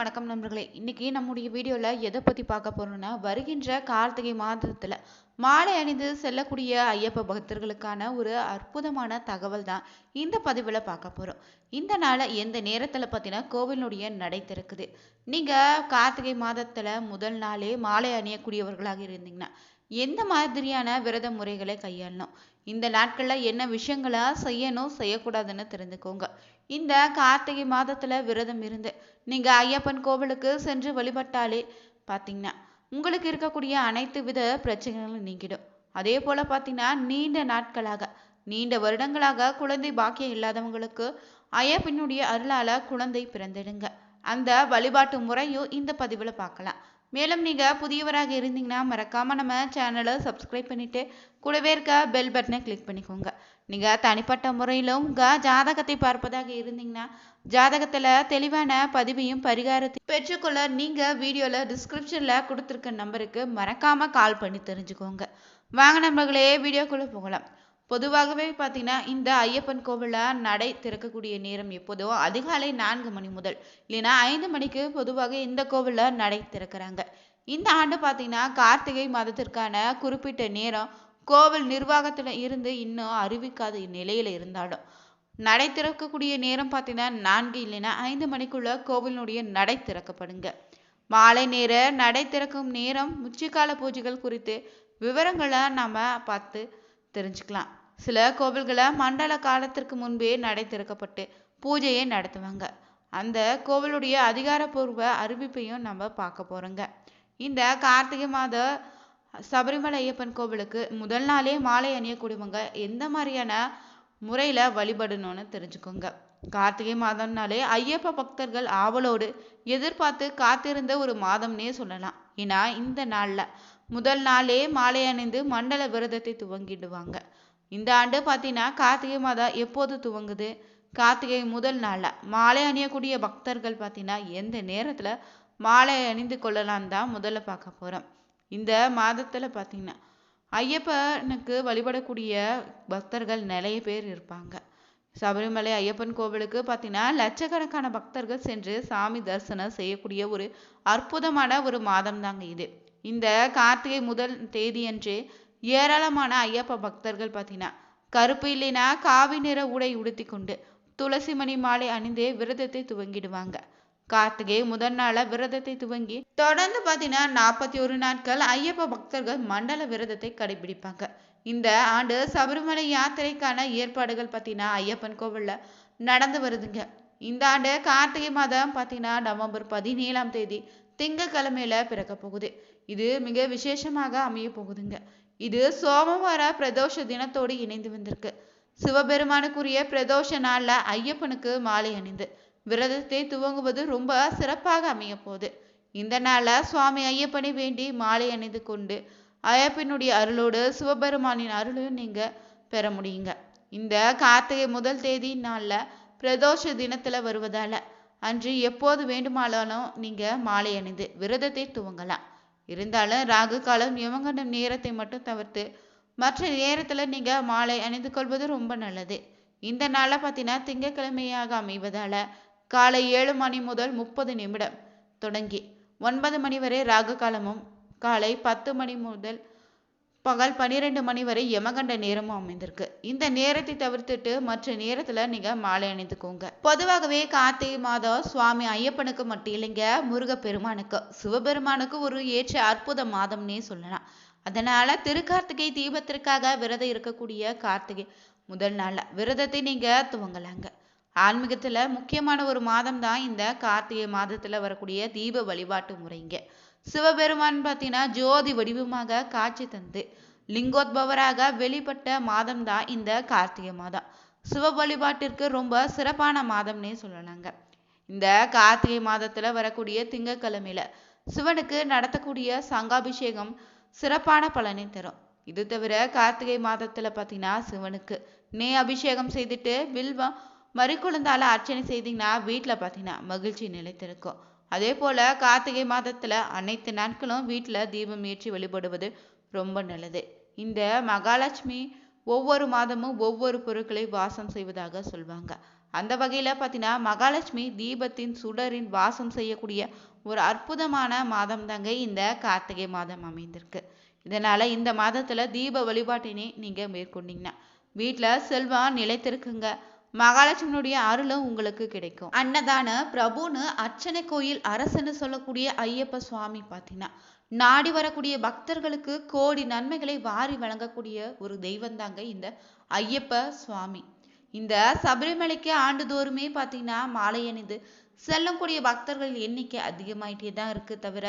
வணக்கம் நண்பர்களே. இன்றைக்கி நம்முடைய வீடியோவில் எதை பற்றி பார்க்க போறோம்னா வருகின்ற கார்த்திகை மாதத்தில் மாலை அணிந்து செல்லக்கூடிய ஐயப்ப பக்தர்களுக்கான ஒரு அற்புதமான தகவல் தான் இந்த பதிவில் பார்க்க போகிறோம் இந்த நாளை எந்த நேரத்தில் பார்த்தீங்கன்னா கோவிலுடைய நடை திறக்குது. நீங்கள் கார்த்திகை மாதத்தில் முதல் நாளே மாலை அணியக்கூடியவர்களாக இருந்தீங்கன்னா எந்த மாதிரியான விரத முறைகளை கையாளணும்? இந்த நாட்களில் என்ன விஷயங்களை செய்யணும் செய்யக்கூடாதுன்னு தெரிஞ்சுக்கோங்க. இந்த கார்த்திகை மாதத்தில் விரதம் இருந்து நீங்கள் ஐயப்பன் கோவிலுக்கு சென்று வழிபட்டாலே பார்த்தீங்கன்னா உங்களுக்கு இருக்கக்கூடிய அனைத்து வித பிரச்சனைகளும் நீங்கிடும். அதே போல் பார்த்தீங்கன்னா நீண்ட நாட்களாக நீண்ட வருடங்களாக குழந்தை பாக்கியம் இல்லாதவங்களுக்கு ஐயப்பனுடைய அருளால குழந்தை பிறந்திடுங்க. அந்த வழிபாட்டு முறையும் இந்த பதிவில் பார்க்கலாம். மேலும் நீங்கள் புதியவராக இருந்தீங்கன்னா மறக்காமல் நம்ம சேனலை சப்ஸ்கிரைப் பண்ணிவிட்டு கூடவே இருக்க பெல் பட்டனை கிளிக் பண்ணிக்கோங்க. நீங்கள் தனிப்பட்ட முறையிலும் உங்கள் ஜாதகத்தை பார்ப்பதாக இருந்தீங்கன்னா ஜாதகத்தில் தெளிவான பதிவையும் பரிகாரத்தையும் பெற்றுக்கொள்ள நீங்கள் வீடியோவில் டிஸ்கிரிப்ஷனில் கொடுத்துருக்க நம்பருக்கு மறக்காமல் கால் பண்ணி தெரிஞ்சுக்கோங்க. வாங்க நம்பர்களே வீடியோக்குள்ளே போகலாம். பொதுவாகவே பார்த்தீங்கன்னா இந்த ஐயப்பன் கோவிலில் நடை திறக்கக்கூடிய நேரம் எப்போதோ அதிகாலை நான்கு மணி முதல் இல்லைன்னா ஐந்து மணிக்கு பொதுவாக இந்த கோவிலில் நடை திறக்கிறாங்க. இந்த ஆண்டு பார்த்தீங்கன்னா கார்த்திகை மாதத்திற்கான குறிப்பிட்ட நேரம் கோவில் நிர்வாகத்தில் இருந்து இன்னும் அறிவிக்காத நிலையில் இருந்தாலும் நடை திறக்கக்கூடிய நேரம் பார்த்தீங்கன்னா நான்கு இல்லைன்னா ஐந்து மணிக்குள்ள கோவிலினுடைய நடை திறக்கப்படுங்க. மாலை நேர நடை திறக்கும் நேரம் உச்சிக்கால பூஜைகள் குறித்து விவரங்களை நம்ம பார்த்து தெரிஞ்சுக்கலாம். சில கோவில்களை மண்டல காலத்திற்கு முன்பே நடை திறக்கப்பட்டு பூஜையை நடத்துவாங்க. அந்த கோவிலுடைய அதிகாரப்பூர்வ அறிவிப்பையும் நம்ம பார்க்க போகிறோங்க இந்த கார்த்திகை மாத சபரிமலை ஐயப்பன் கோவிலுக்கு முதல் நாளே மாலை அணியக்கூடியவங்க எந்த மாதிரியான முறையில் வழிபடணும்னு தெரிஞ்சுக்கோங்க. கார்த்திகை மாதம்னாலே ஐயப்ப பக்தர்கள் ஆவலோடு எதிர்பார்த்து காத்திருந்த ஒரு மாதம்னே சொல்லலாம். ஏன்னா இந்த நாளில் முதல் நாளே மாலை அணிந்து மண்டல விரதத்தை துவங்கிடுவாங்க. இந்த ஆண்டு பார்த்தீங்கன்னா கார்த்திகை மாதம் எப்போது துவங்குது? கார்த்திகை முதல் நாளில் மாலை அணியக்கூடிய பக்தர்கள் பார்த்தீங்கன்னா எந்த நேரத்தில் மாலை அணிந்து கொள்ளலாம் தான் முதல்ல பார்க்க போகிறோம் இந்த மாதத்தில் பார்த்தீங்கன்னா ஐயப்பனுக்கு வழிபடக்கூடிய பக்தர்கள் நிறைய பேர் இருப்பாங்க. சபரிமலை ஐயப்பன் கோவிலுக்கு பார்த்தீங்கன்னா லட்சக்கணக்கான பக்தர்கள் சென்று சாமி தரிசனம் செய்யக்கூடிய ஒரு அற்புதமான ஒரு மாதம் தாங்க இது. இந்த கார்த்திகை முதல் தேதியன்று ஏராளமான ஐயப்ப பக்தர்கள் பார்த்தீங்கன்னா கருப்பு இல்லைன்னா காவி நிற உடை உடுத்தி கொண்டு துளசி மணி மாலை அணிந்தே விரதத்தை துவங்கிடுவாங்க. கார்த்திகை முதல் நாளாக விரதத்தை துவங்கி தொடர்ந்து பார்த்தீங்கன்னா நாற்பத்தி ஒரு நாட்கள் ஐயப்ப பக்தர்கள் மண்டல விரதத்தை கடைபிடிப்பாங்க. இந்த ஆண்டு சபரிமலை யாத்திரைக்கான ஏற்பாடுகள் பார்த்தீங்கன்னா ஐயப்பன் கோவிலில் நடந்து வருதுங்க. இந்த ஆண்டு கார்த்திகை மாதம் பார்த்தீங்கன்னா நவம்பர் பதினேழாம் தேதி திங்கக்கிழமையில பிறக்க போகுது. இது மிக விசேஷமாக அமைய போகுதுங்க. இது சோமவார பிரதோஷ தினத்தோடு இணைந்து வந்திருக்கு. சிவபெருமானுக்குரிய பிரதோஷ நாள்ல ஐயப்பனுக்கு மாலை அணிந்து விரதத்தை துவங்குவது ரொம்ப சிறப்பாக அமைய போகுது இந்த நாள்ல சுவாமி ஐயப்பனை வேண்டி மாலை அணிந்து கொண்டு ஐயப்பனுடைய அருளோடு சிவபெருமானின் அருளையும் நீங்க பெற முடியுங்க. இந்த கார்த்திகை முதல் தேதி நாள்ல பிரதோஷ தினத்துல வருவதால அன்று எப்போது வேண்டுமானாலும் நீங்க மாலை அணிந்து விரதத்தை துவங்கலாம். இருந்தாலும் ராகு காலம் யமகண்டம் நேரத்தை மட்டும் தவிர்த்து மற்ற நேரத்தில் நீங்கள் மாலை அணிந்து கொள்வது ரொம்ப நல்லது. இந்த நாளை பார்த்தீங்கன்னா திங்கக்கிழமையாக அமைவதால் காலை ஏழு மணி முதல் முப்பது நிமிடம். தொடங்கி ஒன்பது மணி வரை ராகு காலமும் காலை பத்து மணி முதல் பகல் பன்னிரெண்டு மணி வரை யமகண்ட நேரமும் அமைந்திருக்கு. இந்த நேரத்தை தவிர்த்துட்டு மற்ற நேரத்துல நீங்க மாலை அணிந்துக்கோங்க. பொதுவாகவே கார்த்திகை மாதம் சுவாமி ஐயப்பனுக்கு மட்டும் இல்லைங்க முருகப்பெருமானுக்கு. சிவபெருமானுக்கு ஒரு ஏற்ற அற்புத மாதம்னே சொல்லலாம். அதனால திருக்கார்த்திகை தீபத்திற்காக விரதம் இருக்கக்கூடிய கார்த்திகை முதல் நாள் விரதத்தை நீங்க துவங்கலாங்க. ஆன்மீகத்துல முக்கியமான ஒரு மாதம் தான் இந்த கார்த்திகை மாதத்துல வரக்கூடிய தீப வழிபாட்டு முறைங்க சிவபெருமான் பார்த்தீங்கன்னா ஜோதி வடிவமாக காட்சி தந்து லிங்கோத்பவராக வெளிப்பட்ட மாதம் தான் இந்த கார்த்திகை மாதம். சிவ வழிபாட்டிற்கு ரொம்ப சிறப்பான மாதம்னே சொல்லலாங்க. இந்த கார்த்திகை மாதத்துல வரக்கூடிய திங்கக்கிழமையில சிவனுக்கு நடத்தக்கூடிய சங்காபிஷேகம் சிறப்பான பலனை தரும். இது தவிர கார்த்திகை மாதத்துல பார்த்தீங்கன்னா சிவனுக்கு நெய் அபிஷேகம் செய்துட்டு வில்வம் மறிக்குழந்தால அர்ச்சனை செய்தீங்கன்னா வீட்டில் பார்த்தீங்கன்னா மகிழ்ச்சி நிலைத்திருக்கும். அதே போல் கார்த்திகை மாதத்தில் அனைத்து நாட்களும் வீட்டில் தீபம் ஏற்றி வழிபடுவது ரொம்ப நல்லது. இந்த மகாலட்சுமி ஒவ்வொரு மாதமும் ஒவ்வொரு பொருட்களை வாசம் செய்வதாக சொல்வாங்க. அந்த வகையில் பார்த்தீங்கன்னா மகாலட்சுமி தீபத்தின் சுடரின் வாசம் செய்யக்கூடிய ஒரு அற்புதமான மாதம் தாங்க இந்த கார்த்திகை மாதம் அமைந்திருக்கு. இதனால் இந்த மாதத்தில் தீப வழிபாட்டினை நீங்கள் மேற்கொண்டீங்கன்னா வீட்டில் செல்வம் நிலைத்திருக்குங்க. மகாலட்சுமியுடைய அருளும் உங்களுக்கு கிடைக்கும். அன்னதான பிரபுன்னு அர்ச்சனை கோயில் அரசன்னு சொல்லக்கூடிய ஐயப்ப சுவாமி பார்த்தீங்கன்னா நாடி வரக்கூடிய பக்தர்களுக்கு கோடி நன்மைகளை வாரி வழங்கக்கூடிய ஒரு தெய்வந்தாங்க இந்த ஐயப்ப சுவாமி. இந்த சபரிமலைக்கு ஆண்டுதோறுமே பார்த்தீங்கன்னா மாலை அணிந்து செல்லக்கூடிய பக்தர்கள் எண்ணிக்கை அதிகமாயிட்டே தான் இருக்கு தவிர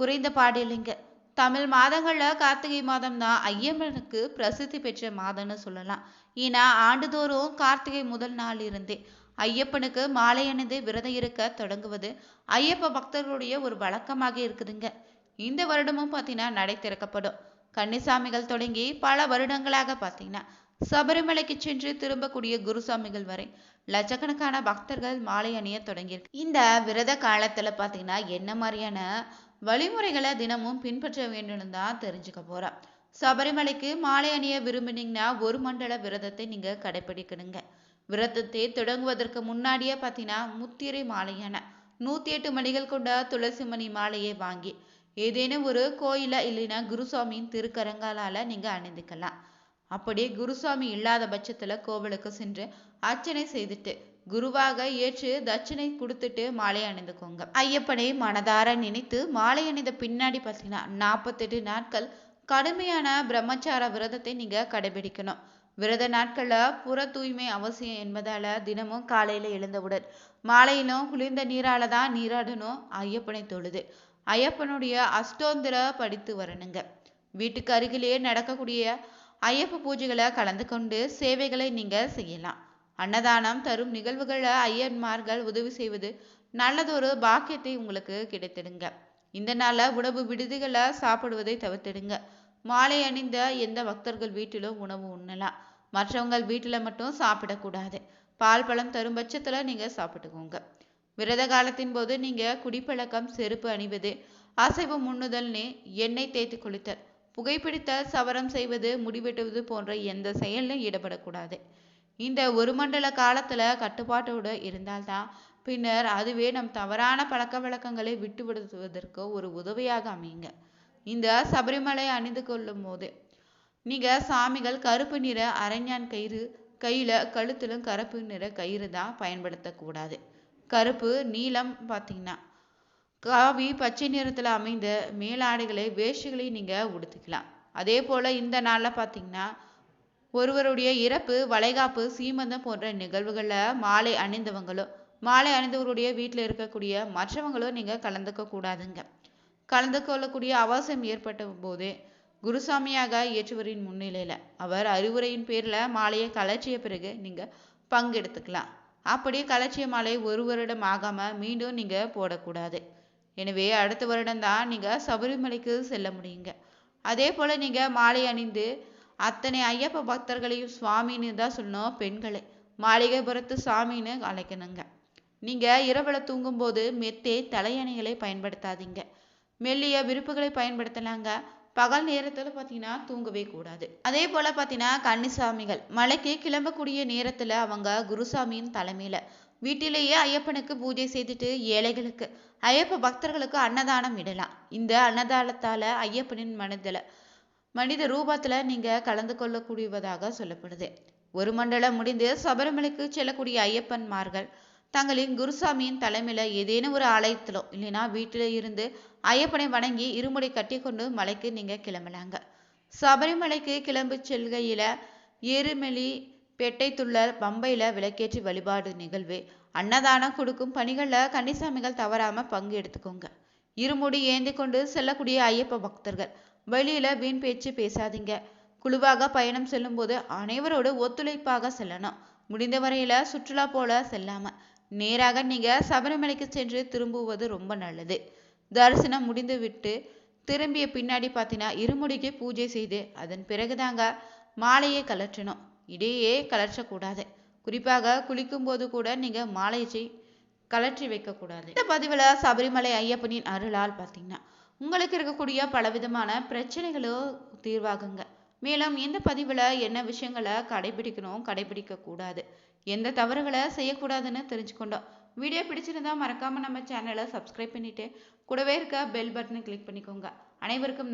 குறைந்த பாடு இல்லைங்க தமிழ் மாதங்கள்ல கார்த்திகை மாதம் தான் ஐயப்பனுக்கு பிரசித்தி பெற்ற மாதம்னு சொல்லலாம். ஏன்னா ஆண்டுதோறும் கார்த்திகை முதல் நாள் இருந்தே ஐயப்பனுக்கு மாலை அணிந்து விரதம் இருக்க தொடங்குவது ஐயப்ப பக்தர்களுடைய ஒரு வழக்கமாக இருக்குதுங்க. இந்த வருடமும் பார்த்தீங்கன்னா நடை திறக்கப்படும். கன்னிசாமிகள் தொடங்கி பல வருடங்களாக பார்த்தீங்கன்னா சபரிமலைக்கு சென்று திரும்பக்கூடிய குருசாமிகள் வரை லட்சக்கணக்கான பக்தர்கள் மாலை அணிய தொடங்கியிருக்கு. இந்த விரத காலத்துல பார்த்தீங்கன்னா என்ன மாதிரியான வழிமுறைகளை தினமும் பின்பற்ற வேண்டும்னு தான் தெரிஞ்சுக்க போறோம் சபரிமலைக்கு மாலை அணிய விரும்பினீங்கன்னா ஒரு மண்டல விரதத்தை நீங்க கடைபிடிக்கணுங்க விரதத்தை தொடங்குவதற்கு முன்னாடியே பார்த்தீங்கன்னா முத்திரை மாலையான நூத்தி எட்டு மணிகள் கொண்ட துளசி மணி மாலையை வாங்கி ஏதேனும் ஒரு கோயில இல்லைன்னா குருசாமியின் திருக்கரங்காலால நீங்க அணிந்துக்கலாம். அப்படியே குருசாமி இல்லாத பட்சத்துல கோவிலுக்கு சென்று அர்ச்சனை செய்துட்டு குருவாக ஏற்று தட்சிணை கொடுத்துட்டு மாலை அணிந்துக்கோங்க. ஐயப்பனை மனதார நினைத்து மாலை அணிந்த பின்னாடி பார்த்தீங்கன்னா நாற்பத்தெட்டு நாட்கள் கடுமையான பிரம்மச்சார விரதத்தை நீங்கள் கடைபிடிக்கணும். விரத நாட்களில் புற தூய்மை அவசியம் என்பதால் தினமும் காலையில் எழுந்தவுடன் மாலையிலும் குளிர்ந்த நீரால தான் நீராடணும் ஐயப்பனை தொழுது. ஐயப்பனுடைய அஷ்டோந்திர படித்து வரணுங்க. வீட்டுக்கு அருகிலேயே நடக்கக்கூடிய ஐயப்ப பூஜைகளை கலந்து கொண்டு சேவைகளை நீங்கள் செய்யலாம். அன்னதானம் தரும் நிகழ்வுகளை ஐயன்மார்கள் உதவி செய்வது நல்லதொரு பாக்கியத்தை உங்களுக்கு கிடைத்திடுங்க. இந்த நாளில் உணவு விடுதிகளை சாப்பிடுவதை தவிர்த்திடுங்க. மாலை அணிந்த எந்த பக்தர்கள் வீட்டிலும் உணவு உண்ணலாம். மற்றவங்க வீட்டில் மட்டும் சாப்பிடக்கூடாது. பால் பழம் தரும் பட்சத்தில் நீங்கள் சாப்பிட்டுக்கோங்க. விரத காலத்தின் போது நீங்கள் குடிப்பழக்கம் செருப்பு அணிவது அசைவு முன்னுதல்னு எண்ணெய் தேய்த்து குளித்தல் புகைப்பிடித்தல் சவரம் செய்வது முடிவெட்டுவது போன்ற எந்த செயலிலும் ஈடுபடக்கூடாது. இந்த ஒரு மண்டல காலத்துல கட்டுப்பாட்டோடு இருந்தால்தான் பின்னர் அதுவே நம் தவறான பழக்க வழக்கங்களை விட்டு விடுவதற்கு ஒரு உதவியாக அமையுங்க. இந்த சபரிமலை அணிந்து கொள்ளும் போது நீங்க சாமிகள் கருப்பு நிற அரைஞான் கயிறு கையில கழுத்திலும் கருப்பு நிற கயிறு தான் பயன்படுத்தக்கூடாது. கருப்பு நீலம் பார்த்தீங்கன்னா காவி பச்சை நிறத்துல அமைந்த மேலாடைகளை வேஷ்டிகளை நீங்க உடுத்திக்கலாம். அதே போல இந்த நாள்ல பார்த்தீங்கன்னா ஒருவருடைய இறப்பு வளைகாப்பு சீமந்தம் போன்ற நிகழ்வுகளில் மாலை அணிந்தவங்களோ மாலை அணிந்தவருடைய வீட்டில் இருக்கக்கூடிய மற்றவங்களோ நீங்கள் கலந்துக்க கூடாதுங்க. கலந்து கொள்ளக்கூடிய அவசியம் ஏற்பட்ட போது குருசாமியாக ஏற்றுவரின் முன்னிலையில் அவர் அறிவுரையின் பேரில் மாலையை கலர்ச்சிய பிறகு நீங்கள் பங்கெடுத்துக்கலாம். அப்படியே கலட்சிய மாலை ஒரு வருடம் ஆகாமல் மீண்டும் நீங்கள் போடக்கூடாது. எனவே அடுத்த வருடம் தான் நீங்கள் சபரிமலைக்கு செல்ல முடியுங்க. அதே போல் நீங்கள் மாலை அணிந்து அத்தனை ஐயப்ப பக்தர்களையும் சுவாமின்னு தான் சொல்லணும் பெண்களை. மாளிகைபுரத்து சாமின்னு அழைக்கணுங்க. நீங்க இரவுல தூங்கும்போது மெத்தே தலையணைகளை பயன்படுத்தாதீங்க. மெல்லிய விருப்புகளை பயன்படுத்தலாங்க. பகல் நேரத்துல பார்த்தீங்கன்னா தூங்கவே கூடாது. அதே போல பார்த்தீங்கன்னா கன்னிசாமிகள். மலைக்கு கிளம்பக்கூடிய நேரத்துல அவங்க குருசாமியின் தலைமையில வீட்டிலேயே ஐயப்பனுக்கு பூஜை செய்துட்டு ஏழைகளுக்கு ஐயப்ப பக்தர்களுக்கு அன்னதானம் இடலாம். இந்த அன்னதானத்தால ஐயப்பனின் மனதில மனித ரூபத்தில் நீங்கள் கலந்து கொள்ளக்கூடியவதாக சொல்லப்படுது. ஒரு மண்டலம் முடிந்து சபரிமலைக்கு செல்லக்கூடிய ஐயப்பன்மார்கள் தங்களின் குருசாமியின் தலைமையில் ஏதேனும் ஒரு ஆலயத்திலோ இல்லைன்னா வீட்டில் இருந்து ஐயப்பனை வணங்கி இருமுடி கட்டி கொண்டு மலைக்கு நீங்கள் கிளம்பலாங்க. சபரிமலைக்கு கிளம்பி செல்கையில் எருமெலி பெட்டைத்துள்ளர் பம்பையில் விளக்கேற்றி வழிபாடு நிகழ்வு. அன்னதானம் கொடுக்கும் பணிகளில் கன்னிசாமிகள் தவறாமல் பங்கு எடுத்துக்கோங்க. இருமுடி ஏந்தி கொண்டு செல்லக்கூடிய ஐயப்ப பக்தர்கள் வெளியில வீண் பேச்சு பேசாதீங்க. குழுவாக பயணம் செல்லும்போது அனைவரோடு ஒத்துழைப்பாக செல்லணும். முடிந்த வரையில சுற்றுலா போல செல்லாம நேராக நீங்க சபரிமலைக்கு சென்று திரும்புவது ரொம்ப நல்லது. தரிசனம் முடிந்து விட்டு திரும்பிய பின்னாடி பார்த்தீங்கன்னா இருமுடிக்கு பூஜை செய்து அதன் பிறகுதாங்க மாலையை கலற்றணும் இடையே கலற்றக்கூடாது குறிப்பாக குளிக்கும் போது கூட நீங்க மாலையை கலற்றி வைக்கக்கூடாது. இந்த பதிவில் சபரிமலை ஐயப்பனின் அருளால் பார்த்தீங்கன்னா உங்களுக்கு இருக்கக்கூடிய பலவிதமான பிரச்சனைகளும் தீர்வாகுங்க. மேலும் இந்த பதிவில் என்ன விஷயங்களை கடைபிடிக்கணும் கடைபிடிக்கக்கூடாது எந்த தவறுகளை செய்யக்கூடாதுன்னு தெரிஞ்சுக்கொண்டோம். வீடியோ பிடிச்சிருந்தா மறக்காமல் நம்ம சேனலை சப்ஸ்கிரைப் பண்ணிவிட்டு கூடவே இருக்க பெல் பட்டனை கிளிக் பண்ணிக்கோங்க. அனைவருக்கும்